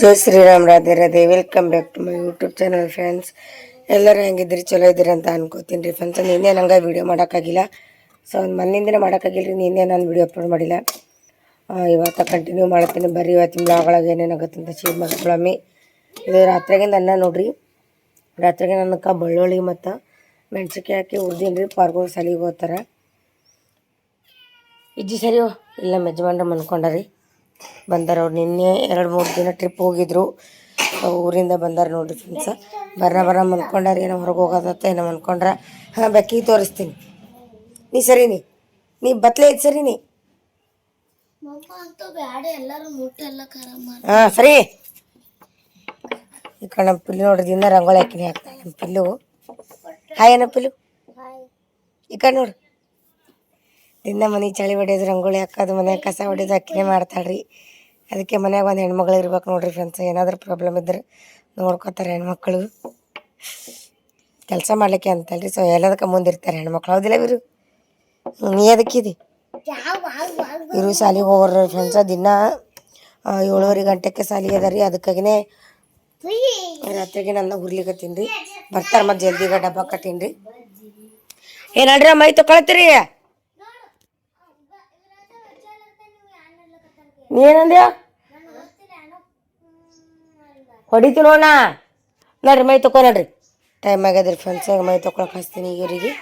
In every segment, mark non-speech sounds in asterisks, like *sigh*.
Jai Shri Ram, Radhe Radhe. Welcome back to my YouTube channel friends ಎಲ್ಲರೂ ಹೆಂಗಿದ್ರಿ ಚಲೋ ಇದ್ದೀರಿ ಅಂತ ಅನ್ಕೋತೀನಿ ರೀ ಫ್ರೆಂಡ್ಸ್ ನಿನ್ನೆ ನಂಗೆ ವೀಡಿಯೋ ಮಾಡೋಕ್ಕಾಗಿಲ್ಲ. ಸೊ ಒಂದು ಮನೆಯಿಂದನೇ ಮಾಡೋಕ್ಕಾಗಿಲ್ಲ ರೀ. ನಿನ್ನೆ ನಾನು ವೀಡಿಯೋ ಅಪ್ಲೋಡ್ ಮಾಡಿಲ್ಲ. ಇವತ್ತು ಕಂಟಿನ್ಯೂ ಮಾಡ್ತೀನಿ. ಬರ್ರಿ ಇವತ್ತಿನ ಬ್ಲಾಗೊಳಗೆ ಏನೇನಾಗುತ್ತೆ ಅಂತ ಶೇರ್ ಮಾಡ್ಕೊಳ್ಳಮ್ಮಿ ಇದು ರಾತ್ರಿಗಿಂದ ಅನ್ನ ನೋಡ್ರಿ. ರಾತ್ರಿಗೆ ನನಗೆ ಬೆಳ್ಳುಳ್ಳಿ ಮತ್ತು ಮೆಣ್ಸಿನ್ಕಾಯಿ ಹಾಕಿ ಹುರ್ದೀನಿ ರೀ. ಪಾರ್ಗೋಳು ಸಲಿಗೆ ಹೋಗ್ತಾರೆ. ಇಜ್ಜಿ ಸರಿಯೋ ಇಲ್ಲ, ಯಜಮಾನ್ರು ಮನ್ಕೊಂಡಾರಿ. ಬಂದಾರ ಅವ್ರು ನಿನ್ನೆ ಎರಡು ಮೂರು ದಿನ ಟ್ರಿಪ್ ಹೋಗಿದ್ರು. ಊರಿಂದ ಬಂದಾರ ನೋಡ್ರಿ ಫ್ರೆಂಡ್ಸ ಬರ್ರ ಬರ ಮನ್ಕೊಂಡಾರ ಏನೋ ಹೊರಗೆ ಹೋಗೋದತ್ತ ಏನೋ ಮನ್ಕೊಂಡ್ರ ಹಾಂ ಬೆಕ್ಕಿ ತೋರಿಸ್ತೀನಿ. ನೀ ಸರಿ ನೀ ನೀ ಬತ್ಲೆ ಐತೆ ಸರಿ ನೀ ಹಾಂ ಸರಿ. ಈ ಕಡೆ ನಮ್ಮ ಪಿಲ್ಲು ನೋಡ್ರಿ ದಿನ ರಂಗೋಲಿ ಹಾಕಿನಿ ಹಾಕ್ತಾಳೆ ನಮ್ಮ ಪಿಲ್ಲು ಹಾಯ್ ಏನೋ ಪಿಲ್ಲು. ಈ ಕಡೆ ನೋಡ್ರಿ. ದಿನ ಮನೆ ಚಳಿ ಹೊಡೆಯೋದು ರಂಗೋಳಿ ಹಾಕೋದು ಮನೆ ಕಸ ಹೊಡೆಯೋದು ಅಕ್ಕಿನೇ ಮಾಡ್ತಾಳ್ರಿ. ಅದಕ್ಕೆ ಮನ್ಯಾಗ ಒಂದು ಹೆಣ್ಮಗಳು ಇರ್ಬೇಕು ನೋಡ್ರಿ ಫ್ರೆಂಡ್ಸ್ ಏನಾದರೂ ಪ್ರಾಬ್ಲಮ್ ಇದ್ರೆ ನೋಡ್ಕೋತಾರೆ ಹೆಣ್ಮಕ್ಳು. ಕೆಲಸ ಮಾಡ್ಲಿಕ್ಕೆ ಅಂತಲ್ರಿ. ಸೊ ಎಲ್ಲದಕ್ಕೆ ಮುಂದಿರ್ತಾರೆ ಹೆಣ್ಮಕ್ಳು. ಹೌದಿಲ್ಲ ಇವರು ನೀ ಅದಕ್ಕಿದಿ ಇವರು ಶಾಲಿಗೆ ಹೋಗೋರು ಫ್ರೆಂಡ್ಸ ದಿನ ಏಳುವರೆ ಗಂಟೆಗೆ ಸಾಲಿ ಅದ ರೀ. ಅದಕ್ಕಾಗಿನೇ ರಾತ್ರಿಗೆ ನನ್ನ ಹುರ್ಲಿಕತ್ತೀನಿ ರೀ. ಬರ್ತಾರೆ ಮತ್ತೆ ಜಲ್ದಿಗ ಡಬ್ಬ ಕಟ್ಟೀನಿ ರೀ ಏನು ಅಡ್ರಿ ಮೈ ತೊಗೊಳತ್ತೀರಿ ನೀ ಏನಂದ್ಯ ಹೊಡಿತಿ ನೋಡ ನೋಡ್ರಿ, ಮೈ ತಕೊ ನೋಡ್ರಿ. ಟೈಮ್ ಆಗ್ಯದ್ರಿ ಫ್ರೆಂಡ್ಸ್ ಮೈ ತಕೊಳಕ್ ಹಚ್ತೀನಿ ಈಗ ಇವ್ರಿಗೆ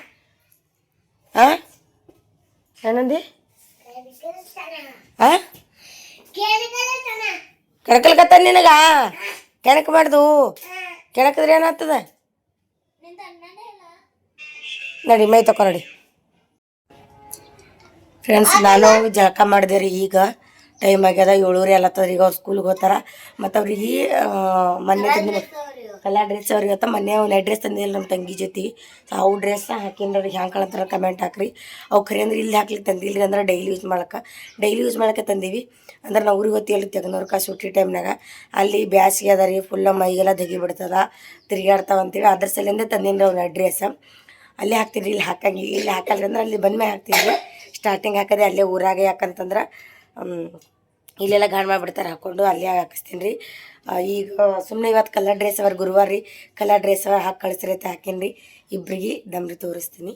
ಹಾಂ ಏನಂದಿ? ಹಾಂ ಕೆಣಕಲ್ಕತ್ತ ನಿನಗ? ಕೆಣಕ್ ಮಾಡ್ದು? ಕೆಣಕಿದ್ರೆ ಏನಾಗ್ತದ? ನಡಿ, ಮೈ ತಕೊ ನಡಿ. ಫ್ರೆಂಡ್ಸ್ ನಾನು ಜಳಕ ಮಾಡಿದೆ ರೀ ಈಗ. ಟೈಮ್ ಆಗ್ಯದ ಏಳೂರಿ ಅಲ್ಲತ್ತದ ಈಗ ಅವ್ರು ಸ್ಕೂಲ್ಗೆ ಹೋಗ್ತಾರ. ಮತ್ತು ಅವ್ರಿಗೆ ಮೊನ್ನೆ ತಂದಿನ ಕಲರ್ ಡ್ರೆಸ್ ಅವ್ರಿಗೆ ಇವತ್ತು ಮೊನ್ನೆ ಒಂದು ಡ್ರೆಸ್ ತಂದಿಲ್ಲ ನಮ್ಮ ತಂಗಿ ಜೊತೆ. ಸೊ ಅವು ಡ್ರೆಸ್ ಹಾಕಿಂದ್ರೆ ಅವ್ರಿಗೆ ಹ್ಯಾಂಗೆ ಕಾಣತ್ತಾರ ಕಮೆಂಟ್ ಹಾಕ್ರಿ. ಅವು ಖರೆ ಅಂದ್ರೆ ಇಲ್ಲಿ ಹಾಕ್ಲಿಕ್ಕೆ ತಂದಿಲ್ಲ ಅಂದ್ರೆ ಡೈಲಿ ಯೂಸ್ ಮಾಡಕ್ಕೆ ಡೈಲಿ ಯೂಸ್ ಮಾಡಕ್ಕೆ ತಂದೀವಿ. ಅಂದ್ರೆ ನಾವು ಊರಿಗೆ ಹೊತ್ತಿ ಅಲ್ಲಿ ತೆಗೆನೂರ್ಕ ಸುಟ್ಟಿ ಟೈಮ್ನಾಗ ಅಲ್ಲಿ ಬ್ಯಾಸಿಗೆ ಅದ ರೀ ಫುಲ್ಲ ಮೈಗೆಲ್ಲ ದಗಿ ಬಿಡ್ತದ. ತಿರುಗಾಡ್ತಾವ ಅಂತೇಳಿ ಅದ್ರ ಸಲಿಂದ ರೀ ಅವ್ನ ಡ್ರೆಸ್ ಅಲ್ಲೇ ಹಾಕ್ತೀರಿ ಇಲ್ಲಿ ಹಾಕಂಗಿಲ್ಲ ಇಲ್ಲಿ ಹಾಕಲ್ರಿ ಅಂದ್ರೆ ಅಲ್ಲಿ ಬಂದ್ಮೇಲೆ ಹಾಕ್ತೀವಿ ಸ್ಟಾರ್ಟಿಂಗ್ ಹಾಕದೆ ಅಲ್ಲೇ ಊರಾಗೆ ಯಾಕಂತಂದ್ರೆ ಇಲ್ಲೆಲ್ಲ ಗಾಣ ಮಾಡಿಬಿಡ್ತಾರೆ, ಹಾಕ್ಕೊಂಡು ಅಲ್ಲಿ ಹಾಕಿಸ್ತೀನಿ ರೀ. ಈಗ ಸುಮ್ಮನೆ ಇವತ್ತು ಕಲರ್ ಡ್ರೆಸ್ ಅವ್ರ ಗುರುವಾರ ರೀ. ಕಲರ್ ಡ್ರೆಸ್ ಹಾಕಿ ಕಳಿಸ್ರಿ ಅಂತ ಹಾಕೀನಿ ರೀ. ಇಬ್ಬರಿಗೆ ದಮ್ರಿ ತೋರಿಸ್ತೀನಿ.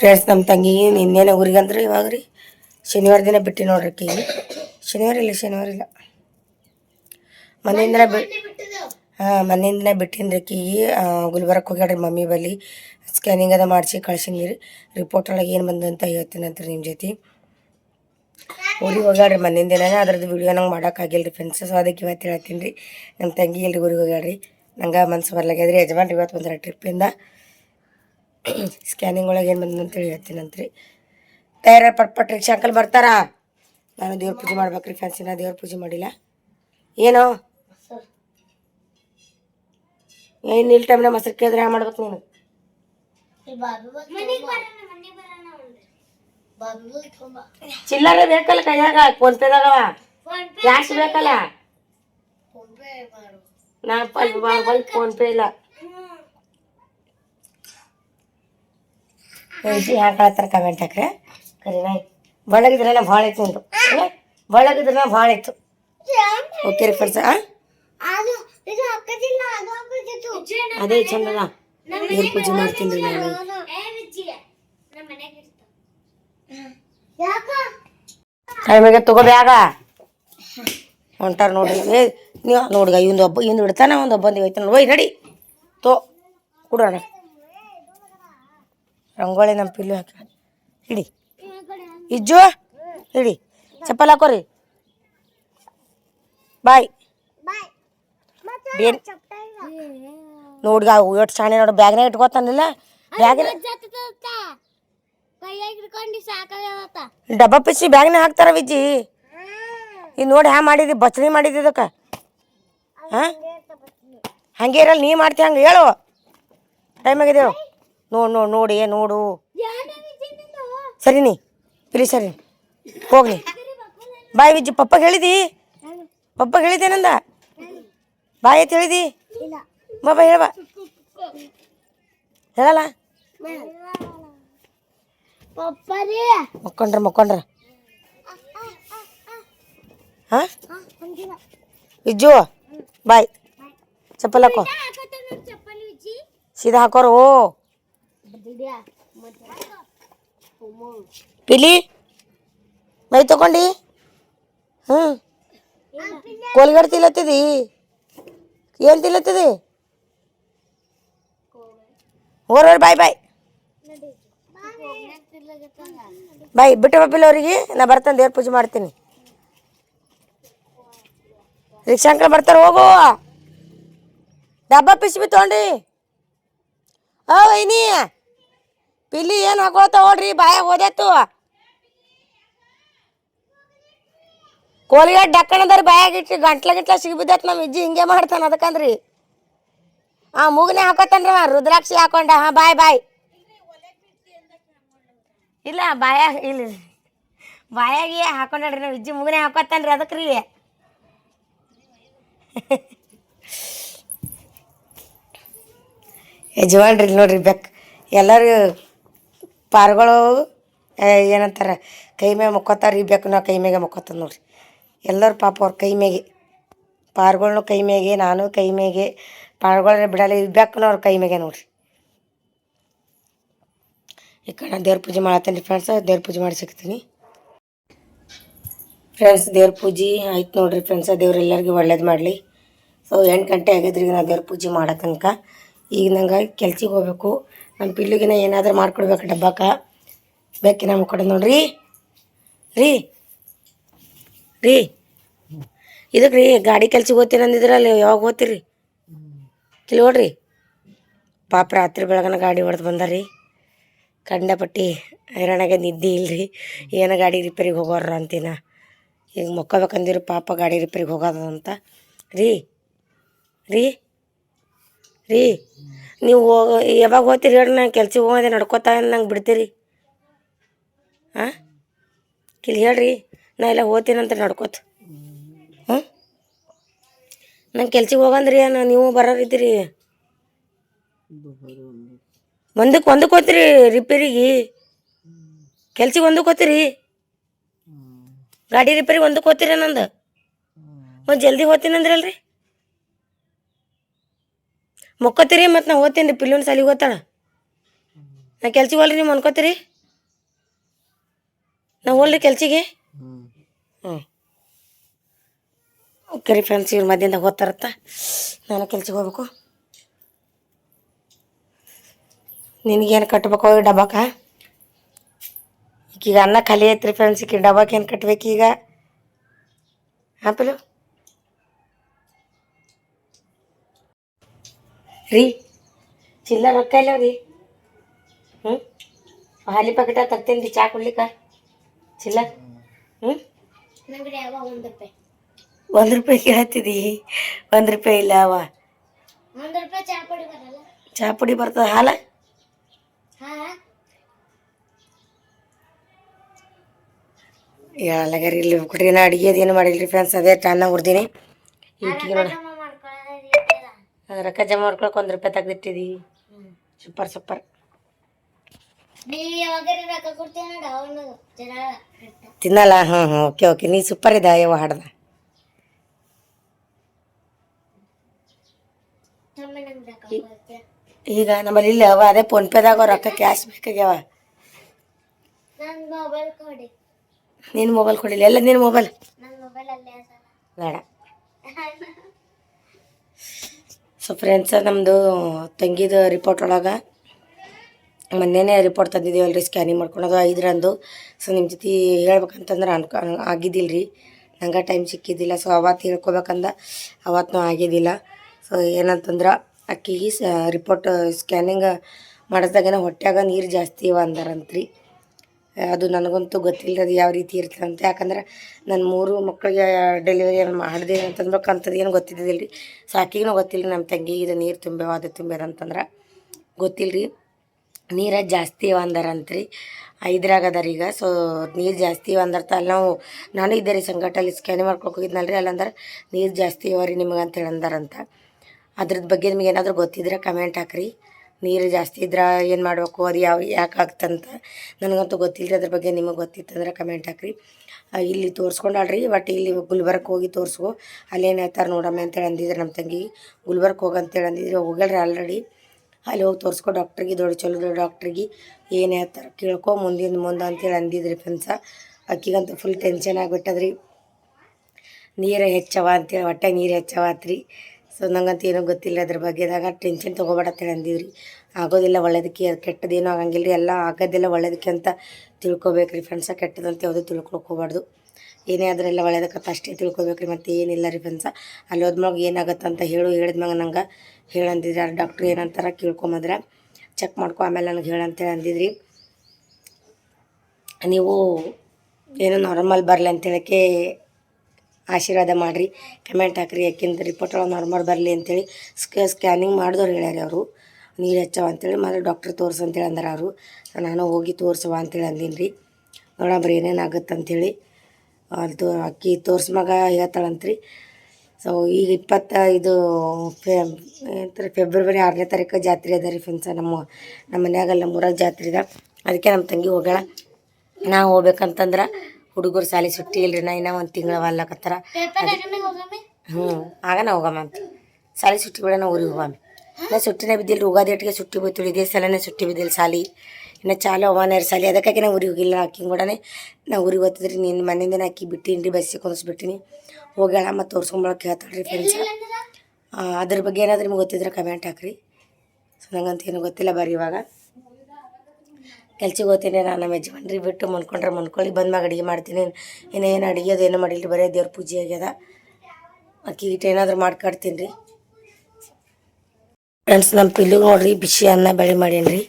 ಫ್ರೆಂಡ್ಸ್ ನಮ್ಮ ತಂಗಿ ಇನ್ನೇನು ಊರಿಗೆ ಅಂದ್ರೆ ಇವಾಗ ರೀ. ಶನಿವಾರ ದಿನ ಬಿಟ್ಟು ನೋಡ್ರಿ ಶನಿವಾರ ಇಲ್ಲ ಶನಿವಾರ ಇಲ್ಲ. ಮನೆಯಿಂದ ಬಿ ಹಾಂ ಮನೆಯಿಂದ ಬಿಟ್ಟಿನಿ ರೀ ಆಕಿಗೆ ಗುಲ್ಬರ್ಗಕ್ಕೆ ಹೋಗ್ಯಾಡ್ರಿ ಮಮ್ಮಿ ಬಲ್ಲಿ. ಸ್ಕ್ಯಾನಿಂಗ್ ಅದ ಮಾಡಿಸಿ ಕಳ್ಸಿನಿ ರೀ. ರಿಪೋರ್ಟ್ ಒಳಗೆ ಏನು ಬಂದಂತ ಹೇಳ್ತೀನಿ ಅಂತ ನಿಮ್ಮ ಜೊತೆ. ಊರಿಗೆ ಹೋಗ್ಯಾಡ್ರಿ ದಿನ ಅದ್ರದ್ದು ವಿಡಿಯೋ ನಂಗೆ ಮಾಡೋಕ್ಕಾಗಿಲ್ಲ ಫ್ರೆಂಡ್ಸ್ ಸೊ ಅದಕ್ಕೆ ಇವತ್ತು ಹೇಳ್ತೀನಿ ರೀ ನಮ್ಮ ತಂಗಿ ಎಲ್ರಿ ಊರಿಗೆ ಹೋಗ್ಯಾಡ್ರಿ ನಂಗೆ ಮನ್ಸು ಬರ್ಲಾಗ್ಯದ್ರಿ. ಯಜಮಾನ್ರಿ ಇವತ್ತು ಬಂದ್ರೆ ಟ್ರಿಪ್ಪಿಂದ ಸ್ಕ್ಯಾನಿಂಗ್ ಒಳಗೆ ಏನು ಬಂದಂತ ಹೇಳಿ ಹೇಳ್ತೀನಂತ್ರಿ. ತಯಾರ ಪಟ್ ಪಟ್ ರಿಕ್ಷಾ ಅಂಕಲ್ ಬರ್ತಾರಾ? ನಾನು ದೇವ್ರ ಪೂಜೆ ಮಾಡ್ಬೇಕ್ರಿ ಫ್ರೆಂಡ್ಸ್ ನಾ ದೇವ್ರ ಪೂಜೆ ಮಾಡಿಲ್ಲ. ಏನು? ಏನು ಇಲ್ಲಿ ಟೈಮ್ನಾಗ ಮೊಸರು ಕೇಳಿದ್ರೆ ಹ್ಯಾಂಗ ಮಾಡ್ಬೇಕು ನೀನು? ಚಿಲ್ಲರೆ ಬೇಕಲ್ಲ ಕೈಯಾಗ? ಫೋನ್ ಪೇದಾಗ ಕ್ಯಾಶ್ ಬೇಕಲ್ಲ? ನಾ ಬಲ್ ಫೋನ್ ಪೇ ಇಲ್ಲ. ಹ್ಯಾಂಗ ಕಳತ್ತಾರ ಕಮೆಂಟ್ ಹಾಕ್ರೆ? ಕರಿನಾ ಬಳಗಿದ್ರೆ ನಾ ಭಾಳ ಐತಿ ನಿಂದು. ಬಳಗಿದ್ರೆ ನಾ ಭಾಳ ಇತ್ತು ಓಕೆ ರೀ ಫ್ರೆಂಡ್ಸ್ ಅದೇ ಚಂದದ. ಪೂಜೆ ಮಾಡ್ತೀನಿ ನಾನು? ಟೈಮಿಗೆ ತಗೋ ಬ್ಯಾಗ ಹೊಂಟಾರ ನೋಡ್ರಿ ಏ ನೀವು ನೋಡ್ಗ ಇವಂದು ಒಬ್ಬ ಇವಂದು ಇಡ್ತಾನ ಒಂದು ಒಬ್ಬಂದು ಹೋಯ್ತಾನ. ನಡಿ. ತೋ ಕೊಡೋಣ. ರಂಗೋಳಿ ನಮ್ಮ ಪಿಲ್ಲು ಹಾಕ. ಹಿಡಿ. ಇಜ್ಜು ಹಿಡಿ. ಚಪ್ಪಲ್ ಹಾಕೋರಿ. ಬಾಯ್. ಏನ್? ನೋಡ್ಗ ಎಷ್ಟು ಸಾಣೆ ನೋಡು ಬ್ಯಾಗ್ನಾಗ ಇಟ್ಕೋತಾನಿಲ್ಲ. ಬ್ಯಾಗ್ ಡಬ್ಬ ಪಿಸಿ ಬ್ಯಾಗ್ನ ಹಾಕ್ತಾರ ವಿಜ್ಜಿ. ಇದು ನೋಡಿ ಹ್ಯಾ ಮಾಡಿದಿ ಬಚ್ಚಣಿ ಮಾಡಿದಿ ಇದಕ್ಕೆ. ಹಾಂ? ಹಂಗೆ ಇರಲ್ಲ ನೀ ಮಾಡ್ತಿ ಹಂಗೆ ಹೇಳು. ಟೈಮ್ ಆಗಿದೆ ನೋಡಿ ನೋಡು ನೋಡು ನೋಡಿ. ಸರಿ ನೀ ಪ್ಲೀ ಸರಿ ಹೋಗ್ಲಿ. ಬಾಯ್ ವಿಜ್ಜಿ ಪಪ್ಪಗೆ ಹೇಳಿದಿ? ಪಪ್ಪಗೆ ಹೇಳಿದೇನಂದ ಬಾಯ್ ಅಂತ ಹೇಳಿದಿ? ಬಾಬಾ ಬಾ ಹೇಳಬಾ ಹೇಳಲ್ಲ? ಮಕ್ಕೊಂಡ್ರ ಮಕ್ಕೊಂಡ್ರ ಹಾಂ ವಿಜ್ಜು ಬಾಯ್ ಚಪ್ಪಲ್ ಹಾಕೋ ಸೀದಾ ಹಾಕೋರು ಓ ಪಿಲಿ ಮೈ ತಗೊಂಡಿ ಹ್ಞೂ ಕೋಲ್ಗೇಟ್ ತಿಲ್ಲತ್ತಿದಿ ಏನು ತಿಲ್ಲತ್ತಿದಿ ಹೋರ್ ಬಾಯ್ ಬಾಯ್ ಬಾಯ್ ಬಿಟ್ಟು ಬಪ್ಪಿಲ್ಲ ಅವ್ರಿಗೆ. ನಾ ಬರ್ತಾನೆ ದೇವ್ರ ಪೂಜೆ ಮಾಡ್ತೀನಿ. ರಿಕ್ಷಾ ಅಂಕಲ್ ಬರ್ತಾರೆ, ಹೋಗು. ಡಬ್ಬ ಪಿಸ್ಬಿ ತೊಗೊಂಡ್ರಿ. ಓ, ವೈನಿ. ಪಿಲ್ಲಿ ಏನು ಹಾಕೊಳ್ತಾವ ನೋಡ್ರಿ, ಬಾಯಾಗ ಓದತ್ತು ಕೋಲಿಗಡ್ ಡಕ್ಕಣದಾರ ಬಾಯಾಗ ಇಟ್ಟು ಗಂಟ್ಲ ಗಿಂಟ್ಲ ಸಿಗ್ಬಿದ್ದತ್ ನಮ್ಮ ಇಜ್ಜಿ, ಹಿಂಗೆ ಮಾಡ್ತಾನ ಅದಕ್ಕಂದ್ರಿ. ಆ ಮೂಗನೇ ಹಾಕೋತಾನ್ರಿ ರುದ್ರಾಕ್ಷಿ ಹಾಕೊಂಡ. ಹಾ, ಬಾಯ್ ಬಾಯ್. ಇಲ್ಲ, ಬಾಯಾಗ, ಇಲ್ಲ ಬಾಯಾಗಿ ಹಾಕೊಂಡ್ರಿ ನಾವು ಇಜ್ಜಿ ಮುಗನೇ ಹಾಕೋತಾನೆ ರೀ ಅದಕ್ಕೆ ರೀ ಯಜಮಾನ್ರಿ ನೋಡ್ರಿ ಬೆಕ್ ಎಲ್ಲರೂ ಪಾರ್ಗಳು ಏನಂತಾರೆ, ಕೈ ಮೇಲೆ ಮುಕ್ಕೋತಾರೆ, ಈ ಬೆಕ್ಕು ನಾವು ಕೈ ಮ್ಯಾಗೆ ಮುಕ್ಕೋತದ ನೋಡ್ರಿ. ಎಲ್ಲರೂ ಪಾಪ ಅವ್ರ ಕೈ ಮ್ಯಾಗೆ, ಪಾರ್ಗಳ್ನು ಕೈ ಮ್ಯಾಗೆ, ನಾನು ಕೈ ಮ್ಯಾಗೆ ಪಾರ್ಗಳನ್ನ ಬಿಡಲ್ಲ, ಈ ಬೆಕ್ಕನ ಅವ್ರ ಕೈ ಮ್ಯಾಗೆ ನೋಡ್ರಿ. ಈ ಕಡೆ ದೇವ್ರ ಪೂಜೆ ಮಾಡತ್ತೇನೆ ರೀ ಫ್ರೆಂಡ್ಸ್ ದೇವ್ರ ಪೂಜೆ ಮಾಡಿ ಸಿಗ್ತೀನಿ. ಫ್ರೆಂಡ್ಸ್ ದೇವ್ರ ಪೂಜೆ ಆಯ್ತು ನೋಡ್ರಿ ಫ್ರೆಂಡ್ಸ ದೇವ್ರು ಎಲ್ಲರಿಗೂ ಒಳ್ಳೇದು ಮಾಡಲಿ. ಸೊ ಎಂಟು ಗಂಟೆ ಆಗಿದ್ರಿ ಈಗ ನಾ ದೇವ್ರ ಪೂಜೆ ಮಾಡೋ ತನಕ. ಈಗ ನಂಗೆ ಕೆಲ್ಸಿಗೆ ಹೋಗ್ಬೇಕು. ನಮ್ಮ ಪಿಲ್ಲಿಗಿನ ಏನಾದರೂ ಮಾಡ್ಕೊಡ್ಬೇಕು ಡಬ್ಬಕ್ಕೆ. ನಮ್ಮ ಕೊಡ ನೋಡ್ರಿ. ರೀ. ರೀ. ಇದಕ್ಕೆ ರೀ ಗಾಡಿ ಕೆಲ್ಸಿಗೆ ಹೋಗ್ತೀನಿ ಅಂದಿದ್ರಲ್ಲ ಯಾವಾಗ ಓದ್ತೀರಿ ನೋಡ್ರಿ ಪಾಪ ರಾತ್ರಿ ಬೆಳಗನ ಗಾಡಿ ಹೊಡೆದು ಬಂದಾರಿ. ಕಂಡಪಟ್ಟಿ ಹೈರಾಣಾಗೆ ನಿದ್ದೆ ಇಲ್ರಿ. ಏನೋ ಗಾಡಿ ರಿಪೇರಿಗೆ ಹೋಗೋರ ಅಂತೀನ. ಈಗ ಮಕ್ಕೋಬೇಕಂದಿರು ಪಾಪ ಗಾಡಿ ರಿಪೇರಿಗೆ ಹೋಗೋದಂತ. ರೀ ರೀ ರೀ. ನೀವು ಹೋಗ, ಯಾವಾಗ ಹೋಗ್ತೀರಿ ಹೇಳಿ ನಾನು ಕೆಲ್ಸಕ್ಕೆ ಹೋಗೋದೆ ನಡ್ಕೋತಾ ನಂಗೆ ಬಿಡ್ತೀರಿ. ಹಾಂ ಇಲ್ಲಿ ಹೇಳ್ರಿ, ನಾ ಎಲ್ಲ ಹೋಗ್ತೀನಂತ ನಡ್ಕೋತ. ಹ್ಞೂ? ನಂಗೆ ಕೆಲ್ಸಕ್ಕೆ ಹೋಗಂದ್ರಿ ಏನು, ನೀವು ಬರೋರಿದ್ದೀರಿ. ಒಂದಕ್ಕೆ ಒಂದಕ್ಕೆ ಹೋಗ್ತೀರಿ ರಿಪೇರಿಗೆ ಕೆಲ್ಸಿಗೆ ಒಂದಕ್ಕೆ ಹೋಗ್ತೀರಿ ಗಾಡಿ ರಿಪೇರಿಗೆ ಒಂದಕ್ಕೆ ಹೋಗ್ತೀರಿ ನಂದು. ಒಂದು ಜಲ್ದಿ ಹೋಗ್ತೀನಿ ಅಂದ್ರಲ್ರಿ. ಮೊಕ್ಕೋತೀರಿ ಮತ್ತು ನಾ ಓದ್ತೀನಿ ರೀ ಪಿಲ್ಲೂನ್ ಸಾಲಿಗೆ ಓದ್ತಾಳ ನಾ ಕೆಲ್ಸಿಗೆ ಹೋಲ್ರಿ ನೀವು ಅನ್ಕೋತೀರಿ. ನಾ ಹೋಲ್ರಿ ಕೆಲ್ಸಿಗೆ. ಹ್ಞೂ ಓಕೆ ರೀ ಫ್ರೆಂಡ್ಸ್ ಇವ್ರ ಮಧ್ಯದಿಂದ ಓದ್ತಾರತ್ತ ನಾನು ಕೆಲ್ಸಿಗೆ ಹೋಗ್ಬೇಕು. ನಿನಗೇನು ಕಟ್ಬೇಕು ಈ ಡಬ್ಬಕ್ಕ ಈಗ ಅನ್ನ ಖಾಲಿ ಐತ್ರಿ ಫ್ರೆಂಡ್ಸ್ ಈಗ ಡಬ್ಬಕ್ಕೆ ಏನು ಕಟ್ಬೇಕು ಈಗ ಹಾಂ ಪಿಲು ರೀ ಚಿಲ್ಲರ್ ರೊಕ್ಕ ಇಲ್ಲ ರೀ ಹ್ಞೂ ಹಾಲಿ ಪ್ಯಾಕೆಟ ತರ್ತೀನಿ ರೀ ಚಾ ಕುಡ್ಲಿಕ್ಕೆ ಚಿಲ್ಲರ್ ಹ್ಞೂ ಒಂದು ರೂಪಾಯಿ ಕೇಳತ್ತಿದಿ ಒಂದು ರೂಪಾಯಿ ಇಲ್ಲ ಅವ ಒಂದ್ ರೂಪಾಯಿ ಚಾ ಪುಡಿ ಬರಲ್ಲ ಚಾ ಪುಡಿ ಬರ್ತದ ಹಾಲ ಹಾ ಹೇಳಲ್ಲಾಗ್ಯಾರ ಇಲ್ಲಿ ಕೊಡ್ರಿ ನಾ ಅಡಿಗೆ ಅದೇನು ಮಾಡಿಲ್ರಿ ಫ್ರೆಂಡ್ಸ್ ಅದೇ ಟನ್ನ ಮಾಡ್ಕೊಳ್ಳೋದು ಅದು ರೊಕ್ಕ ಜಮಾ ಮಾಡ್ಕೊಳಕ್ಕೆ ಒಂದು ರೂಪಾಯಿ ತೆಗ್ದಿಟ್ಟಿದಿ. Super super. ತಿನ್ನಲ್ಲ ಹಾಂ ಹಾಂ ಓಕೆ ಓಕೆ. ನೀ ಸೂಪರ್ ಇದೆ ಯಾವ ಹಾಡ್ದ. ಈಗ ನಮ್ಮಲ್ಲಿ ಇಲ್ಲ ಅವ ಅದೇ ಫೋನ್ಪೇದಾಗ ರೊಕ್ಕ ಕ್ಯಾಶ್ ಬೇಕಾಗ್ಯಾವ. ನನ್ನ ಮೊಬೈಲ್ ಕೊಡಿಲ್ಲ. ಎಲ್ಲ ನಿನ್ನ ಮೊಬೈಲ್ ಬೇಡ. ಸೊ ಫ್ರೆಂಡ್ಸ ನಮ್ಮದು ತಂಗಿದ ರಿಪೋರ್ಟ್ ಒಳಗೆ ಮೊನ್ನೆನೇ ರಿಪೋರ್ಟ್ ತಂದಿದ್ದೀವಲ್ಲ ರೀ ಸ್ಕ್ಯಾನಿಂಗ್ ಮಾಡ್ಕೊಳೋದು ಐದರಂದು ಸೊ ನಿಮ್ಮ ಜೊತೆ ಹೇಳ್ಬೇಕಂತಂದ್ರೆ ಅನ್ಕ ಆಗಿದ್ದಿಲ್ಲ ರೀ ನಂಗೆ ಟೈಮ್ ಸಿಕ್ಕಿದ್ದಿಲ್ಲ ಸೊ ಅವತ್ತು ಹೇಳ್ಕೊಬೇಕಂದ ಅವತ್ತು ಆಗಿದ್ದಿಲ್ಲ. ಸೊ ಏನಂತಂದ್ರೆ ಅಕ್ಕಿಗೆ ರಿಪೋರ್ಟ್ ಸ್ಕ್ಯಾನಿಂಗ್ ಮಾಡಿಸ್ದಾಗೇನ ಹೊಟ್ಟೆಗ ನೀರು ಜಾಸ್ತಿ ಇವ ಅಂದಾರಂತ್ರಿ. ಅದು ನನಗಂತೂ ಗೊತ್ತಿಲ್ಲ ಯಾವ ರೀತಿ ಇರ್ತದೆ ಅಂತ ಯಾಕಂದ್ರೆ ನನ್ನ ಮೂರು ಮಕ್ಕಳಿಗೆ ಡೆಲಿವರಿ ಮಾಡಿದೆ ಅಂತಂದ್ಬೇಕಂತದ್ದು ಏನು ಗೊತ್ತಿದ್ದಿಲ್ಲ ರೀ ಸಾಕಿಗೂ ಗೊತ್ತಿಲ್ಲ ನಮ್ಮ ತಂಗಿಗೆ ಇದು ನೀರು ತುಂಬ್ಯಾವ, ಅದು ತುಂಬ್ಯಾರ ಅಂತಂದ್ರೆ. ಗೊತ್ತಿಲ್ಲ ರೀ ನೀರ ಜಾಸ್ತಿ ಇವ ಅಂದಾರಂತ್ರಿ ಅದ ರೀ ಈಗ. ಸೊ ನೀರು ಜಾಸ್ತಿ ಅಂದರ್ತ ಅಲ್ಲಿ ನಾವು, ನಾನು ಇದ್ದೆ ರೀ ಸಂಘಟಲ್ಲಿ ಸ್ಕ್ಯಾನ್ ಮಾಡ್ಕೊಳಕ್ಕೆ ಹೋಗಿದ್ನಲ್ಲ ರೀ ಅಲ್ಲಂದ್ರೆ ನೀರು ಜಾಸ್ತಿ ಇವ ರೀ ನಿಮಗೆ ಅಂತ. ಹೇಳಿ ಅಂದಾರಂತ ಅದ್ರದ್ದು ಬಗ್ಗೆ ನಿಮ್ಗೆ ಏನಾದರೂ ಗೊತ್ತಿದ್ರೆ ಕಮೆಂಟ್ ಹಾಕ್ರಿ. ನೀರು ಜಾಸ್ತಿ ಇದ್ರೆ ಏನು ಮಾಡಬೇಕು? ಅದು ಯಾವ, ಯಾಕೆ ಆಗ್ತಂತ ನನಗಂತೂ ಗೊತ್ತಿಲ್ಲ ಅದ್ರ ಬಗ್ಗೆ ನಿಮಗೆ ಗೊತ್ತಿತ್ತಂದ್ರೆ ಕಮೆಂಟ್ ಹಾಕ್ರಿ. ಇಲ್ಲಿ ತೋರಿಸ್ಕೊಂಡಾಳ್ರಿ ಬಟ್ ಇಲ್ಲಿ ಗುಲ್ಬರ್ಗಕ್ಕೆ ಹೋಗಿ ತೋರಿಸ್ಕೊ ಅಲ್ಲೇನು ಹೇಳ್ತಾರೆ ನೋಡಮ್ಮ ಅಂತೇಳಿ ಅಂದಿದ್ರು ನಮ್ಮ ತಂಗಿ. ಗುಲ್ಬರ್ಗಕ್ಕೆ ಹೋಗಿ ಅಂತೇಳಿ ಅಂದಿದ್ರು. ಹೋಗಲ್ರಿ ಆಲ್ರೆಡಿ ಅಲ್ಲಿ ಹೋಗಿ ತೋರಿಸ್ಕೊ ಡಾಕ್ಟ್ರಿಗೆ ದೊಡ್ಡ ಚಲೋ ಡಾಕ್ಟ್ರಿಗೆ ಏನು ಹೇಳ್ತಾರೆ? ಕೇಳ್ಕೊ, ಮುಂದಿನ, ಮುಂದೆ ಅಂತೇಳಿ ಅಂದಿದ್ರಿ ಫ್ರೆಂಡ್ಸ ಅಕ್ಕಿಗಂತೂ ಫುಲ್ ಟೆನ್ಷನ್ ಆಗಿಬಿಟ್ಟದ್ರಿ. ನೀರು ಹೆಚ್ಚವ ಅಂತೇಳಿ, ಹೊಟ್ಟೆ ನೀರು ಹೆಚ್ಚವ ಆತ್ರಿ. ಸೊ ನಂಗಂತೂ ಏನೂ ಗೊತ್ತಿಲ್ಲ ಅದ್ರ ಬಗ್ಗೆದಾಗ ಟೆನ್ಷನ್ ತಗೋಬೇಡ ಅಂತೇಳಿ ಅಂದಿವ್ರಿ ಆಗೋದಿಲ್ಲ ಒಳ್ಳೇದಕ್ಕೆ, ಅದು ಕೆಟ್ಟದೇನೂ ಆಗಂಗಿಲ್ಲ ರೀ. ಎಲ್ಲ ಆಗೋದಿಲ್ಲ ಒಳ್ಳೇದಕ್ಕೆ ಅಂತ ತಿಳ್ಕೊಬೇಕ್ರಿ ಫ್ರೆಂಡ್ಸ. ಕೆಟ್ಟದಂತ ಯಾವುದು ತಿಳ್ಕೊಳ್ಕೋಬಾರ್ದು ಏನೇ ಆದ್ರೆಲ್ಲ ಒಳ್ಳೇದಕ್ಕಂತ ಅಷ್ಟೇ ತಿಳ್ಕೊಬೇಕ್ರಿ ಮತ್ತು ಏನಿಲ್ಲ ರೀ ಫ್ರೆಂಡ್ಸ. ಅಲ್ಲಿ ಹೋದ್ಮ್ಯಾಗ ಏನಾಗತ್ತೆ ಅಂತ ಹೇಳು, ಹೇಳಿದ್ಮ್ಯಾಗ ನಂಗೆ ಹೇಳಂದಿದ್ರಿ. ಡಾಕ್ಟ್ರು ಏನಂತಾರ ಕೇಳ್ಕೊಂಬಂದ್ರೆ ಚೆಕ್ ಮಾಡ್ಕೊ, ಆಮೇಲೆ ನನಗೆ ಹೇಳಂತೇಳಿ ಅಂದಿದ್ರಿ ನೀವು ಏನೋ ನಾರ್ಮಲ್ ಬರಲಿ ಅಂತೇಳಕ್ಕೆ ಆಶೀರ್ವಾದ ಮಾಡಿರಿ. ಕಮೆಂಟ್ ಹಾಕ್ರಿ, ಯಾಕೆಂದ್ರೆ ರಿಪೋರ್ಟ್ ಒಳಗೆ ನಾರ್ಮಲ್ ಬರಲಿ ಅಂತೇಳಿ ಸ್ಕ್ಯಾ ಸ್ಕ್ಯಾನಿಂಗ್ ಮಾಡಿದವ್ರು ಹೇಳ್ಯಾರ ಅವರು. ನೀರು ಹೆಚ್ಚವ ಅಂತೇಳಿ ಮತ್ತೆ ಡಾಕ್ಟ್ರ್ ತೋರಿಸು ಅಂತೇಳಿ ಅಂದ್ರೆ ಅವರು. ನಾನು ಹೋಗಿ ತೋರಿಸುವ ಅಂತೇಳಿ ಅಂದೀನಿ ರೀ ನೋಡಬ್ರಿ ಏನೇನು ಆಗುತ್ತೆ ಅಂಥೇಳಿ ಅದು ಅಕ್ಕಿ ತೋರಿಸ್ಮಾಗ ಹೇಳ್ತಾಳಂತ್ರಿ. ಸೊ ಈಗ ಇಪ್ಪತ್ತ ಇದು ಫೆ ಫೆಬ್ರವರಿ ಆರನೇ ತಾರೀಕು ಜಾತ್ರೆ ಅದ ರೀ ಫ್ರೆಂಡ್ಸ ನಮ್ಮ ನಮ್ಮ ಮನ್ಯಾಗ ನಮ್ಮ ಊರಾಗ ಜಾತ್ರೆ ಇದೆ ಅದಕ್ಕೆ ನಮ್ಮ ತಂಗಿ ಹೋಗ್ಯಾಳ. ನಾ ಹೋಗ್ಬೇಕಂತಂದ್ರೆ ಹುಡುಗರು ಸಾಲಿ ಸುಟ್ಟಿ ಇಲ್ರಿ ನಾ ಇನ್ನೂ ಒಂದು ತಿಂಗಳ ಅಲ್ಲಕತ್ತಾರ ಹ್ಞೂ ಆಗ ನಾ ಹೋಗಮ್ಮ ಅಂತ. ಸಾಲಿ ಸುಟ್ಟಿ ಬಿಡ ನಾ ಊರಿಗೆ ಹೋಗಮ್ಮ. ನಾ ಸುಟ್ಟಿನೇ ಬಿದ್ದಿಲ್ಲ ಉಗಾದಿ ಒಟ್ಟಿಗೆ ಸುಟ್ಟಿ ಬಿತ್ತು ಇದೇ ಸಲನೇ ಸುಟ್ಟಿ ಬಿದ್ದಿಲ್ಲ ಸಾಲಿ ಇನ್ನು ಚಾಲು ಅವನ ಸಾಲಿ ಅದಕ್ಕಾಗಿ ನಾ ಊರಿಗೆ ಹೋಗಿಲ್ಲ ಅಕ್ಕಿ ಕೂಡನೆ ನಾ ಊರಿಗೆ ಓದ್ತಿದ್ರಿ ನಿನ್ನ ಮನೆಯಿಂದ ಅಕ್ಕಿ ಬಿಟ್ಟಿನಿ ರೀ ಬಸ್ಸಿಗೆ ಕುಂದಿಸ್ಬಿಟ್ಟಿನಿ ಹೋಗ್ಯಾಳ ಮತ್ತು ತೋರ್ಸ್ಕೊಂಬಳಕ್ಕೆ ಹೇಳ್ತಾಳೆ ರೀ ಫ್ರೆಂಡ್ಸ ಅದ್ರ ಬಗ್ಗೆ ಏನಾದ್ರು ನಿಮ್ಗೆ ಗೊತ್ತಿದ್ರೆ ಕಮೆಂಟ್ ಹಾಕ್ರಿ. ಸೊ ನಂಗಂತ ಏನು ಗೊತ್ತಿಲ್ಲ ಬರ್ರಿ ಇವಾಗ. ಕೆಲ್ಸಕ್ಕೆ ಹೋಗ್ತೀನಿ, ನಾನು ನಮ್ಮ ಯಜಮಾನ್ರಿ ಬಿಟ್ಟು ಮನ್ಕೊಂಡ್ರೆ ಮನ್ಕೊಳ್ಳಿ ಬಂದ್ಮ್ಯಾಗ ಅಡುಗೆ ಮಾಡ್ತೀನಿ. ಇನ್ನೇನು ಅಡುಗೆ ಅದು ಏನು ಮಾಡಿಲ್ಲ ಬರೀ ದೇವ್ರ ಪೂಜೆ ಆಗ್ಯದ. ಅಕ್ಕಿ ಇಟ್ಟು ಏನಾದರೂ ಮಾಡ್ಕೊಡ್ತೀನಿ ರೀ ಫ್ರೆಂಡ್ಸ್ ನಮ್ಮ ಪಿಲ್ಲಿಗೆ ನೋಡ್ರಿ, ಬಿಸಿ ಅನ್ನ ಬೆಳೆ ಮಾಡೀನಿ ರೀ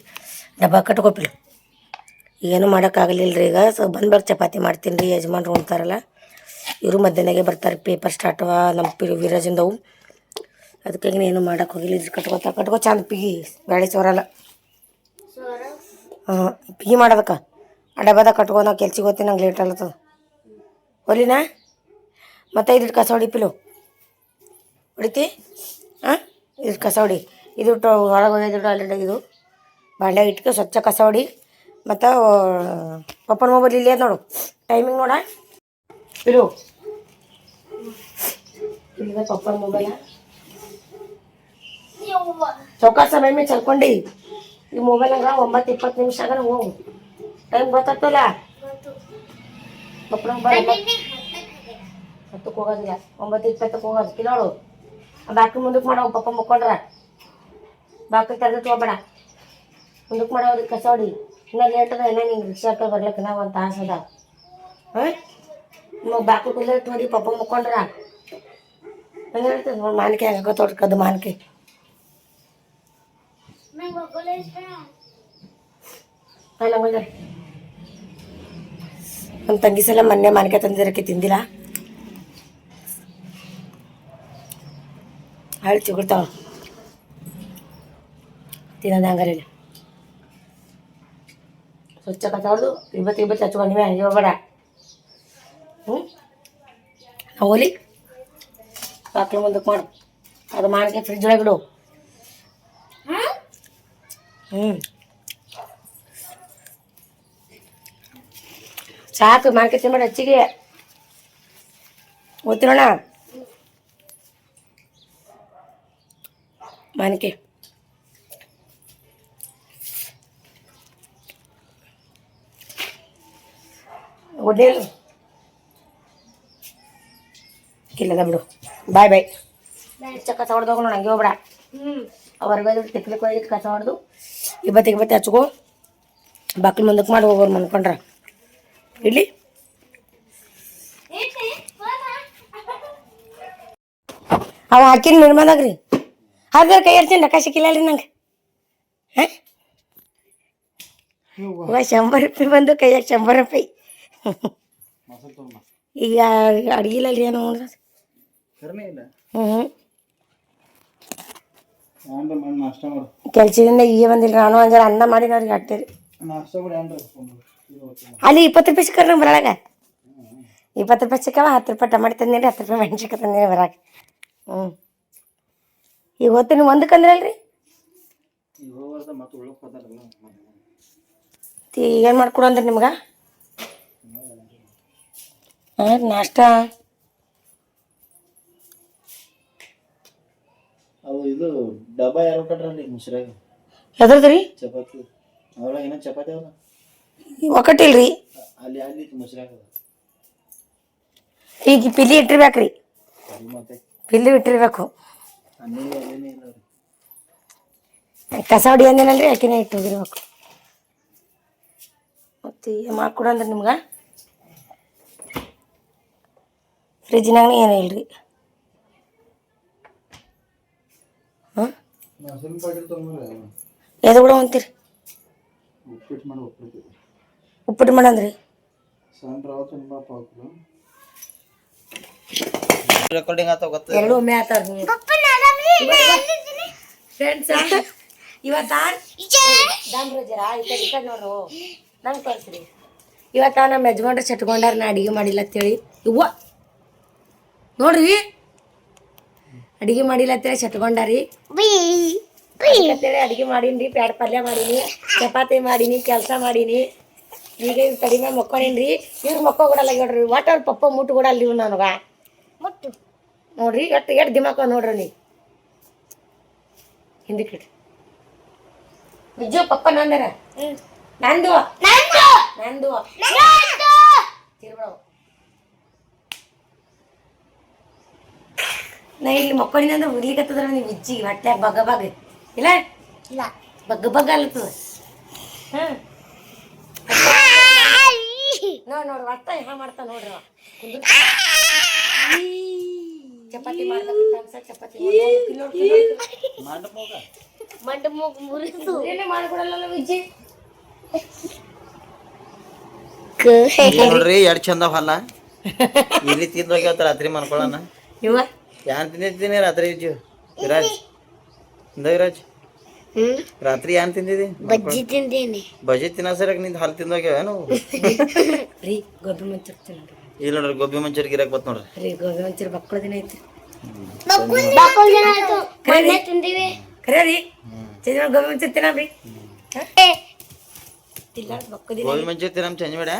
ಡಬ್ಬ ಕಟ್ಕೊಪಿಲ್ಲ ಏನು ಮಾಡೋಕ್ಕಾಗಲಿಲ್ಲ ರೀ ಈಗ. ಸೊ ಬಂದ್ಬಾಗ ಚಪಾತಿ ಮಾಡ್ತೀನಿ ರೀ ಯಜಮಾನ್ರು ಉಣ್ತಾರಲ್ಲ. ಇವರು ಮಧ್ಯಾಹ್ನಗೆ ಬರ್ತಾರೆ, ಪೇಪರ್ ಸ್ಟಾರ್ಟ್ ಅವ ನಮ್ಮ ಪಿ ವೀರಾಜಿಂದವು. ಅದಕ್ಕಾಗಿ ಏನು ಮಾಡೋಕೆ ಹೋಗಿಲ್ಲ ಇದ್ರ ಕಟ್ಕೋತ ಕಟ್ಕೋ ಚಂದ ಪಿಗಿ ಬೆಳೆ ಸೋರಲ್ಲ. ಪಿಗಿ ಮಾಡೋದಕ್ಕ ಆ ಡಬ್ಬದಾಗ ಕಟ್ಕೊಂಡು ನಾವು ಕೆಲ್ಸಿಗೆ ಹೋಗ್ತೀನಿ, ನಂಗೆ ಲೇಟ್ ಆಗ್ಲತ್ತದ. ಒಲಿನ? ಮತ್ತೆ ಇದಿಟ್ಟು ಕಸ ಹೊಡಿಪಿಲು ಹೊಡಿತಿ? ಹಾಂ? ಇದಿಟ್ಟು ಕಸ ಹೊಡಿ ಇದು ಹೊರಗೆ ಒಯ್ದಿಡು ಆಲ್ರೆಡಿ ಇದು. ಬಾಂಡೆ ಇಟ್ಕೊ, ಸ್ವಚ್ಛ ಕಸ ಹೊಡಿ ಮತ್ತು ಪಪ್ಪನ ಮೊಬೈಲ್ ಇಲ್ಲೇ ನೋಡು. ಟೈಮಿಂಗ್ ನೋಡ. ಇಲ್ಲಿದೆ ಪಪ್ಪನ ಮೊಬೈಲ ಚೌಕಾಸ ಸಮಯ ಚಲ್ಕೊಂಡಿ. ಈ ಮೊಬೈಲ್ನಾಗ ಒಂಬತ್ತು ಇಪ್ಪತ್ತು ನಿಮಿಷ ಆಗಲ್ಲ ಹೋಗು ಟೈಮ್ ಗೊತ್ತಾಗ್ತಲ್ಲ ಮೊಬೈಲ್ ಹತ್ತಕ್ಕೆ ಹೋಗೋದಿಲ್ಲ ಒಂಬತ್ತು ಇಪ್ಪತ್ತಕ್ಕೆ ಹೋಗೋದು. ಕಿಲೋಳು ಬಾಕಿ ಮುಂದಕ್ಕೆ ಮಾಡೋ ಪಪ್ಪ ಮುಕ್ಕೊಂಡ್ರ. ಬಾಕಿ ತೆರೆದು ತೊಗೋಬೇಡ ಮುಂದಕ್ಕೆ ಮಾಡೋದು ಕಸ ಹೊಡಿ. ಇನ್ನೂ ಲೇಟ್ ಅದ, ಇನ್ನೂ ನಿಂಗೆ ರಿಕ್ಷಾಕ್ಕೆ ಬರ್ಲಿಕ್ಕೆ ನಾವು ಒಂದು ತಾಸು ಅದ. ಹಾಂ? ನೀವು ಬಾಕಿ ಕುಲ್ಲ ಹೊಡಿ ಪಪ್ಪ ಮುಕ್ಕೊಂಡ್ರ. ಹಂಗೆ ಹೇಳ್ತದೆ ಮಾನ್ಕೆ ಹಂಗೆ ಕದ್ದು ಮಾನ್ಕೆ. ನಂಗೆ ನಮ್ಮ ತಂಗಿ ಸಲ ಮೊನ್ನೆ ಮಾನ್ಕೆ ತಂದಿರಕ್ಕೆ ತಿಂದಿಲ್ಲ. ಹಳ್ಳಿ ಚಿಗುಳ್ತಾವ ತಿನ್ನೋದು ಹಂಗಾರೆ ಸ್ವಚ್ಛ ಹೊಡೆದು ಇವತ್ತು ಇವತ್ತು ಹಚ್ಕೊಂಡು ನೀವೇ ಹಂಗೆ ಹೋಗ್ಬೇಡ. ಹ್ಞೂ ಹೋಲಿ ಮುಂದಕ್ಕೆ ಮಾಡು. ಅದು ಮಾಡಿಕೆ ಫ್ರಿಜ್ ಒಳಗೆ ಇಡು. ಹ್ಞೂ ಸಾಕು ಮಾರ್ಕೆಟ್ ಮಾಡಿ ಹಚ್ಚಿಗೆ ಓದ್ತಿರೋಣ ಮಾನಿಕೆ ಒಡ್ಡಿಲ್ಲ ಇಲ್ಲದ ಬಿಡು ಬಾಯ್ ಬಾಯ್ ಹೆಚ್ಚ ಕಸ ಹೊಡೆದೋಗ ನೋಡು ಹಂಗೆ ಹೋಗ್ಬೇಡ ಹ್ಞೂ ಹೊರಗೆ ತಿಕ್ಲಿಕ್ಕೆ ಹೋಗಿ ಕಸ ಹೊಡೆದು ಇವತ್ತಿಗೆ ಇವತ್ತು ಹಚ್ಕೋ. ಬಾಕಿ ಮುಂದಕ್ಕೆ ಮಾಡಿ ಹೋಗೋರು ಮನ್ಕೊಂಡ್ರ. ಇಲ್ಲಿ ಅವ ಹಾಕಿನ ನಿರ್ಮಾದಾಗ ರೀ ಹಾಗಾದ್ರೆ ಕೈ ಇರ್ತೀನಿ ರೊಕ್ಕ ಸಿಕ್ಕಿಲ್ಲ ರೀ ನಂಗೆ. ಹಾಂ? ಶಂಬರ್ ರೂಪಾಯಿ ಬಂದು ಕೈಯಾಗ ಶಂಬರ್ ರೂಪಾಯಿ. ಈಗ ಅಡ್ಗಿಲ್ಲ ರೀ ಏನು ಹ್ಞೂ ಏನ್ರ ಮಾಡಿ ನಾಷ್ಟ ಮಾಡು ಕೆಲ್ಸದಿಂದ ಈಗ ಬಂದಿಲ್ಲ ನಾನು ಅಂದ್ರೆ ಅನ್ನ ಮಾಡಿ ಅವ್ರಿಗೆ ಹಾಕ್ತೀರಿ ಅಲ್ಲಿ ಇಪ್ಪತ್ತು ರೂಪಾಯಿ ಸಿಕ್ಕರ್ ನಂಗೆ ಬರಲಾಗ ಇಪ್ಪತ್ತು ರೂಪಾಯಿ ಸಿಕ್ಕವ ಹತ್ತು ರೂಪಾಯಿ ಟಮಾಟಿ ತಂದೇನಿ ಹತ್ತು ರೂಪಾಯಿ ಮೆಣಸಿಕ ತಂದೇನಿ ಬರಾಕ. ಹ್ಞೂ ಈಗ ಓದ್ತೀನಿ ಒಂದಕ್ಕೆ ಅಂದ್ರಲ್ರಿ ಏನು ಮಾಡ್ಕೊಡು ಅಂದ್ರೆ ನಿಮ್ಗೆ? ಹಾಂ ನಾಷ್ಟ? ಅವು ಇದು ಡಬ್ಬ ಯಾರು ಕಟ್ರಲ್ಲಿ ಮುಸ್ರಾಗ ಎದ್ರದ್ದು ರೀ ಚಪಾತಿ. ಅವಾಗ ಏನೋ ಚಪಾತಿ ಅವಲ್ಲ ಒಕ್ಕಟ್ಟಿಲ್ರಿ? ಅಲ್ಲಿ ಅಲ್ಲಿ ಮುಸ್ರಾಗ ಈಗ ಪಿಲಿ ಇಟ್ಟಿರ್ಬೇಕ್ರಿ. ಮತ್ತೆ ಪಿಲ್ಲಿ ಇಟ್ಟಿರ್ಬೇಕು. ಅಲ್ಲೇನೇ ಇಲ್ಲ ರೀ? ಕಸ ಹೊಡಿ ಅಂದೇನಲ್ರಿ? ಆಕಿನೇ ಇಟ್ಟು ಹೋಗಿರ್ಬೇಕು. ಮತ್ತೆ ಮಾಡ್ಕೊಡಂದ್ರೆ ನಿಮ್ಗೆ. ಫ್ರಿಜ್ನಾಗ ಏನೂ ಇಲ್ರಿ? ಎದು ಕೂಡ ಅಂತೀರಿ. ಉಪ್ಪಿಟ್ಟು ಮಾಡಿ ಉಪ್ಪಿಟ್ಟು ಉಪ್ಪಿಟ್ಟು ಮಾಡಂದ್ರಿ. ರೆಕಾರ್ಡಿಂಗ್ ಆತ ಗೊತ್ತ? ಎರಡು ಒಮ್ಮೆ ಆತಾರ ಫ್ರೆಂಡ್ಸ್ ಇವತ್ತ? ದಾಮ್ರಜರ ಈ ಕಡೆ ಈ ಕಡೆ ನೋಡ್ರು ನಂಗೆ ಕಳ್ಸ್ರಿ ಇವತ್ತ ನಮ್ಮ ಯಜಮಾನ್ರು ಚಟ್ಕೊಂಡಾರ ನಾ ಅಡಿಗೆ ಮಾಡಿಲ್ಲ ಅಂತೇಳಿ. ಇವ್ವ ನೋಡ್ರಿ. ಅಡಿಗೆ ಮಾಡಿಲ್ಲ ಅಂತೇಳಿ ಚಟ್ಕೊಂಡಾರಿ ಅಂತೇಳಿ ಅಡಿಗೆ ಮಾಡೀನಿ ಪ್ಯಾಡ್ ಪಲ್ಯ ಮಾಡೀನಿ ಚಪಾತಿ ಮಾಡೀನಿ ಕೆಲಸ ಮಾಡೀನಿ. ಈಗ ಇವ್ ಕಡಿಮೆ ಮಕ್ಕೊಂಡೀನಿ ಇವ್ರು ಮಕ್ಕೋ ಕೂಡ ನೋಡ್ರಿ ಒಟ್ಟು ಅವ್ರ ಪಪ್ಪ ಮುಟ್ಟು ಕೊಡಲ್ಲ ಅಲ್ಲಿ ನನಗ. ಮುಟ್ಟು. ನೋಡ್ರಿ ಎಷ್ಟು ಎಷ್ಟು ದಿಮಾಕ ನೋಡ್ರಿ ನೀ ಹಿಂದಕ್ಕೆ ಇಡ್ರಿ. ನಿಜ ಪಪ್ಪ ನಂದರ? ನಂದು. ನಂದು. ನಂದು. ನಂದು. ನಾ ಇಲ್ಲಿ ಮಕ್ಕಳಿಂದ ಅಂದ್ರೆ ಉರ್ಲಿಕತ್ತದ್ರ ನೀವು ವಿಜ್ಜಿ ಹೊಟ್ಟೆ ಬಗ ಬಗ ಇಲ್ಲ? ಇಲ್ಲ. ಬಗ್ಗ ಬಗ್ಗ ಅಲ್ಲತ್ತದ ಹ್ಮ್. ನೋಡ್ ನೋಡ್ರಿ ಒಟ್ಟ ಹ್ಯಾ ಮಾಡ್ತಾ ನೋಡ್ರಿ. ಚಪಾತಿ ಮಾಡ್ಬೇಕು ಚಪಾತಿ ಮಾಡ್ಬೇಕು. ನೋಡ್, ನೋಡ್, ನೋಡ್. ಮಂಡ ಮೂಗು ಮುರಿದು. ಏನೇ ಮಾಡ್ಕೊಡಲ್ಲ ವಿಜ್ಜಿ. ನೋಡ್ರಿ ಎರಡು ಚಂದ ಹೊಲ? ಇಲ್ಲಿ ತಿಂದು ಹೋಗ್ಯಾವತ್ತ ರಾತ್ರಿ ಮಾಡ್ಕೊಳ್ಳೋಣ ಇವ ಯಾನ್ ತಿಂದಿದ್ದೀನಿ ರಾತ್ರಿ ಇಜ್ಜು? ವಿರಾಜ್? ಇಂದ ವಿರಾಜ್? ರಾತ್ರಿ ಏನ್ ತಿಂದಿದಿ? ಬಜ್ಜಿ ತಿಂದೇನೆ. ಬಜಿ ತಿನ್ನಸರಕ್ನಿಂದ ಹಾಲು ತಿಂದೋಗ್ಯಾವ ಏನು? *laughs* ರೀ ಗೋಬಿ ಮಂಚೂರ್ ತಿನ್ರಿ ಇಲ್ಲ ನೋಡ್ರಿ ಗೋಬಿ ಮಂಚೂರಿ ಗಿರಾಕ್ ಬತ್ ನೋಡ್ರಿ. ರೀ ಗೋಬಿ ಮಂಚೂರಿ ಮಕ್ಕಳ ದಿನ ಐತಿ ಬಾಕಲ್ ಜನ ಆಯ್ತು. ಮೊನ್ನೆ ತಿಂದೀವಿ. ಖರೆ ರೀ. ಚೇಂಜ್ ಮಾಡಿ ಗೋಬಿ ಮಂಚೂರಿ ತಿನ್ನ ದಿನ ಗೋಬಿ ಮಂಚೂರಿ ತಿನ್ನಮ್ ಚೇಂಜ್ ಬೇಡ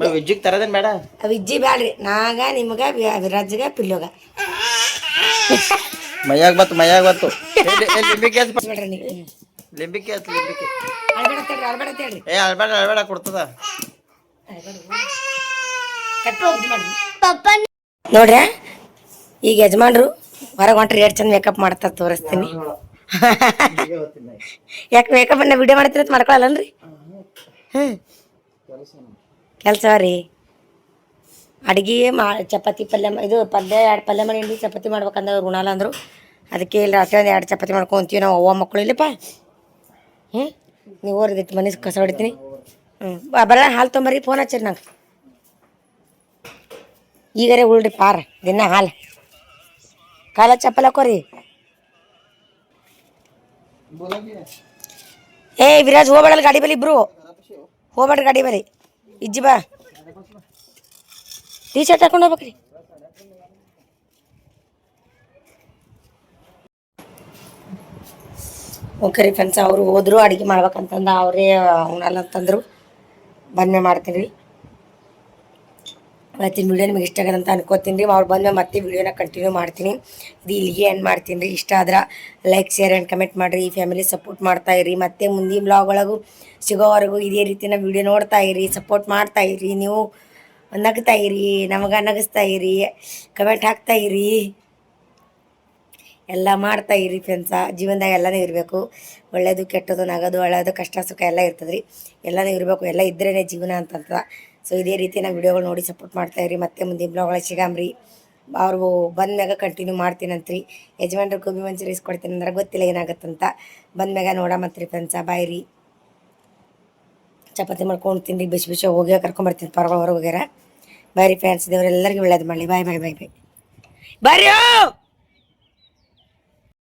ಬೈ ವಿಜ್ಜಿಗೆ ತರದೇನು ಬೇಡ? ವಿಜ್ಜಿ ಬ್ಯಾಡ್ರಿ. ನಾಗ ನಿಮಗ ವಿರಾಜ್ಗ ಪಿಲ್ಲೋಗ. ಮೈಯಾಗ ಬತ್ತು ಮೈಯಾಗ ಬತ್ತು. ಲಿಂಬಿಕೆ ಲಿಂಬಿಕೆ ಲಿಂಬಿಕೆ. ಅಳ್ಬೇಡ ತೇಳ್ರಿ ಅಳ್ಬೇಡ ತೇಳ್ರಿ ಏ ಅಳ್ಬೇಡ ಅಳ್ಬೇಡ ಕೊಡ್ತದ. ನೋಡ್ರ ಈಗ ಯಜಮಾನ್ರು ಹೊರಗೆ ಹೊಂಟ್ರಿ ಎಷ್ಟು ಚಂದ ಮೇಕಪ್ ಮಾಡ್ತಾ ತೋರಿಸ್ತೀನಿ. ಯಾಕೆ ಮೇಕಪ್ ಅನ್ನ ವಿಡಿಯೋ ಮಾಡ್ತೀನಿ ಅಂತ ಮಾಡ್ಕೊಳಲ್ಲನ್ರಿ? ಹ್ಞೂ ಕೆಲಸ ರೀ. ಅಡ್ಗೆ ಮಾ, ಚಪಾತಿ ಪಲ್ಯ ಇದು ಪಲ್ಯ, ಎರಡು ಪಲ್ಯ ಮಾಡೀನಿ ಚಪಾತಿ ಮಾಡ್ಬೇಕಂದ್ರೆ ಉಣಲ್ಲ ಅಂದರು. ಅದಕ್ಕೆ ಇಲ್ಲಿ ರಾತ್ರಿ ಒಂದು ಎರಡು ಚಪಾತಿ ಮಾಡ್ಕೊತೀವಿ ನಾವು, ಅವ್ವ ಮಕ್ಕಳು ಇಲ್ಲಪ್ಪ. ಹ್ಞೂ ನೀವು ಓರಿದೈತಿ ಮನೆ ಕಸ ಹೊಡಿತೀನಿ. ಹ್ಞೂ ಬರ ಹಾಲು ತೊಂಬರಿ ಫೋನ್ ಹಚ್ಚಿರಿ ನಂಗೆ. ಈಗರೇ ಉಳ್ರಿ ಪಾರ, ದಿನ ಹಾಲು. ಕಾಲ ಚಪ್ಪಲ್ ಹಾಕೋರಿ ಏ, ವಿರಾಜ್ ಹೋಗ್ಬೇಡಲ್ಲ ಗಾಡಿ ಬಲಿ ಇಬ್ರು? ಹೋಗ್ಬೇಡ್ರಿ ಗಾಡಿ ಬಲ್ಲಿ. ಇಜ್ಜಿ ಬಾ. ಟೀ ಶರ್ಟ್ ಹಾಕೊಂಡು ಹೋಗ್ಬೇಕ್ರಿ. ಓಕೆ ರೀ ಫ್ರೆಂಡ್ಸ್ ಅವರು ಹೋದ್ರು, ಅಡುಗೆ ಮಾಡ್ಬೇಕಂತಂದ್ರೆ ಅವರೇ ಉಣಲ್ಲ ಅಂತಂದರು ಬಂದ್ಮೆ ಮಾಡ್ತೀನಿ ರೀ. ಇವತ್ತಿನ ವೀಡಿಯೋ ನಿಮಗೆ ಇಷ್ಟ ಆಗದಂತ ಅನ್ಕೋತೀನಿ ರೀ. ಅವ್ರು ಬಂದ್ಮೇಲೆ ಮತ್ತೆ ವೀಡಿಯೋನ ಕಂಟಿನ್ಯೂ ಮಾಡ್ತೀನಿ. ಇದು ಇಲ್ಲಿಗೆ ಏನು ಮಾಡ್ತೀನಿ ರೀ. ಇಷ್ಟ ಆದ್ರೆ ಲೈಕ್ ಶೇರ್ ಆ್ಯಂಡ್ ಕಮೆಂಟ್ ಮಾಡಿರಿ. ಈ ಫ್ಯಾಮಿಲಿ ಸಪೋರ್ಟ್ ಮಾಡ್ತಾ ಇರಿ. ಮತ್ತೆ ಮುಂದಿನ ಬ್ಲಾಗ್ ಒಳಗೂ ಸಿಗೋವರೆಗೂ ಇದೇ ರೀತಿನ ವಿಡಿಯೋ ನೋಡ್ತಾ ಇರಿ. ಸಪೋರ್ಟ್ ಮಾಡ್ತಾ ಇರಿ. ನೀವು ನಗ್ತಾ ಇರಿ. ನಮಗೆ ನಗಿಸ್ತಾ ಇರಿ. ಕಮೆಂಟ್ ಹಾಕ್ತಾ ಇರಿ. ಎಲ್ಲ ಮಾಡ್ತಾ ಇರಿ ಫ್ರೆಂಡ್ಸ ಜೀವನದಾಗ ಎಲ್ಲನೂ ಇರಬೇಕು. ಒಳ್ಳೆಯದು ಕೆಟ್ಟದು, ನಗದು ಒಳ್ಳೆಯದು ಕಷ್ಟ ಸುಖ ಎಲ್ಲ ಇರ್ತದೆ ರೀ ಎಲ್ಲನೂ ಇರಬೇಕು. ಎಲ್ಲ ಇದ್ರೇ ಜೀವನ ಅಂತಂತ. ಸೊ ಇದೇ ರೀತಿ ನಾವು ವಿಡಿಯೋಗಳು ನೋಡಿ ಸಪೋರ್ಟ್ ಮಾಡ್ತಾ ಇರಿ. ಮತ್ತೆ ಮುಂದಿನ ಬ್ಲಾಗ್ಗಳಿಗೆ ಸಿಗಾಮ್ರಿ ಅವ್ರು ಬಂದ್ಮ್ಯಾಗ ಕಂಟಿನ್ಯೂ ಮಾಡ್ತೀನಂತ್ರಿ. ಯಜಮಾನ್ರು ಗೋಬಿ ಮಂಚೂರಿ ಇಸ್ಕೊಡ್ತೀನಿ ಅಂದ್ರೆ ಗೊತ್ತಿಲ್ಲ ಏನಾಗತ್ತಂತ. ಬಂದ್ಮ್ಯಾಗ ನೋಡಮತ್ರಿ ಫ್ರೆಂಡ್ಸ ಬಾಯ್ ರೀ. ಚಪಾತಿ ಮಾಡ್ಕೊಂಡು ತಿಂಡಿ ಬಿಸಿ ಬಿಸಿ ಹೋಗಿ ಕರ್ಕೊಂಬರ್ತೀನಿ ಪರಗಳು ಹೊರಗೆ ಹೋಗ್ಯಾರ. ಬಾಯ್ ರೀ ಫ್ರೆಂಡ್ಸ್ ದೇವರೆಲ್ಲರಿಗೂ ಒಳ್ಳೇದು ಮಾಡಲಿ. ಬಾಯ್ ಬಾಯ್ ಬಾಯ್ ಬಾಯ್ ಬರ್ರಿ